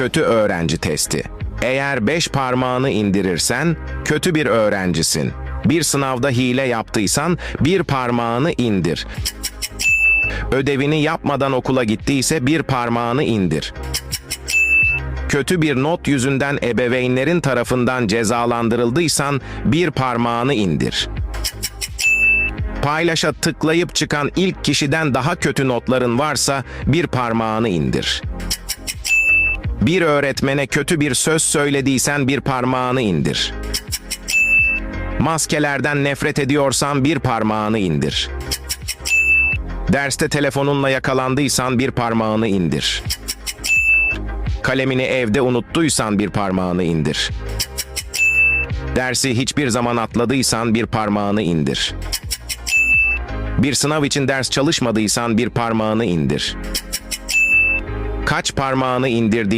kötü öğrenci testi. Eğer beş parmağını indirirsen kötü bir öğrencisin. Bir sınavda hile yaptıysan bir parmağını indir. Ödevini yapmadan okula gittiyse bir parmağını indir. Kötü bir not yüzünden ebeveynlerin tarafından cezalandırıldıysan bir parmağını indir. Paylaşa tıklayıp çıkan ilk kişiden daha kötü notların varsa bir parmağını indir. Bir öğretmene kötü bir söz söylediysen bir parmağını indir. Maskelerden nefret ediyorsan bir parmağını indir. Derste telefonunla yakalandıysan bir parmağını indir. Kalemini evde unuttuysan bir parmağını indir. Dersi hiçbir zaman atladıysan bir parmağını indir. Bir sınav için ders çalışmadıysan bir parmağını indir. Kaç parmağını indirdiğini